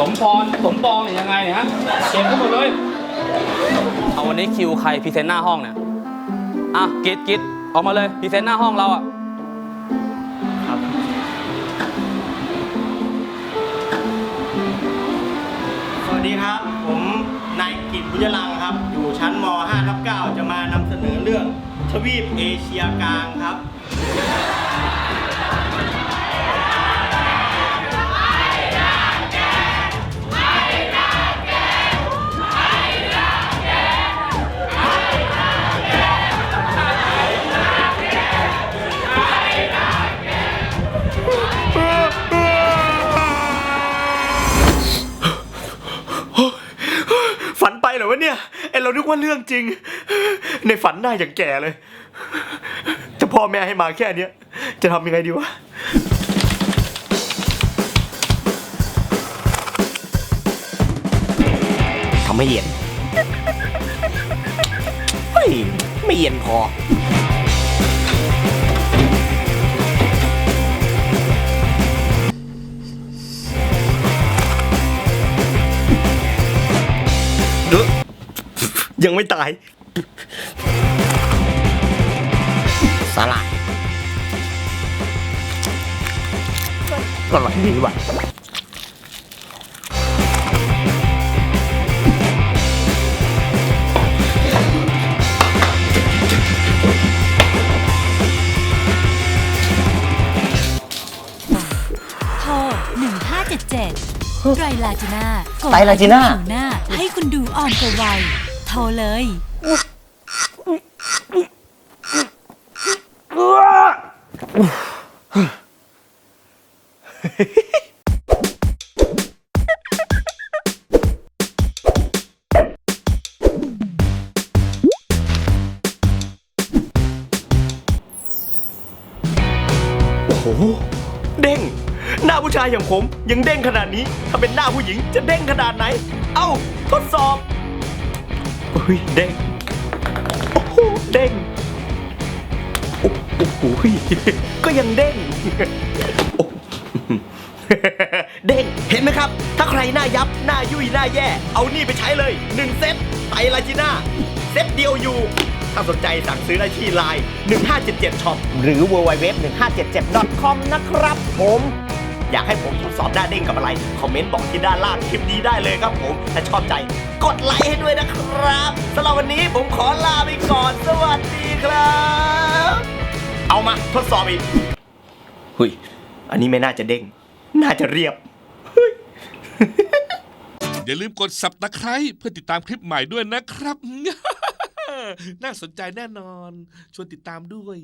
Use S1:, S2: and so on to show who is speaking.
S1: สมพรสมปองเนี่ยยังไงเนี่ยฮะเก็บทั้งหมดเลยเอาวันนี้คิวใครพรีเซนต์หน้าห้องเนี่ยอะกิดกิดออกมาเลยพรีเซนต์หน้าห้องเราอะ
S2: สวัสดีครับ ผมนายกิตบุญยรังค์ครับ อยู่ชั้นม 5 ทับ9จะมานำเสนอเรื่องทวีปเอเชียกลางครับ วะเนี่ยไอเรานึกว่าเรื่องจริง ในฝันหน้าอย่างแก่เลย แต่พ่อแม่ให้มาแค่เนี้ย จะทำยังไงดีวะทำไม่เย็น เฮ้ย ไม่เย็นพอ ยังไม่ตาย สาหร่ายอร่อยดีว่ะ
S3: โทร1577ไตรลาจีน่า
S2: ไตรลาจีน่า
S3: ผิวหน้า ให้คุณดูอ่อนกว่าวัย โทรเลย
S2: โอ้โห เด้ง หน้าผู้ชายอย่างผมยังเด้งขนาดนี้ ถ้าเป็นหน้าผู้หญิงจะเด้งขนาดไหน เอ้า ทดสอบ เฮ้ยเด้งโอ้โหเด้งโอ้โหก็ยังเด้งเด้งเห็นไหมครับ ถ้าใครหน้ายับหน้ายุ่ยหน้าแย่ เอานี่ไปใช้เลย 1 เซตไตลาจิน่าเซตเดียวอยู่ ถ้าสนใจสั่งซื้อได้ที่ไลน์1577ช็อปหรือ www 1577 com นะครับผม อยากให้ผมทดสอบหน้าเด้งกับอะไร คอมเมนต์บอกที่ด้านล่างคลิปนี้ได้เลยครับผมถ้าชอบใจ กดไลค์ให้ด้วยนะครับสำหรับวันนี้ผมขอลาไปก่อน สวัสดีครับ เอามาทดสอบอีกหุยอันนี้ไม่น่าจะเด้ง น่าจะเรียบ
S4: อย่าลืมกด subscribe เพื่อติดตามคลิปใหม่ด้วยนะครับ น่าสนใจแน่นอน ชวนติดตามด้วย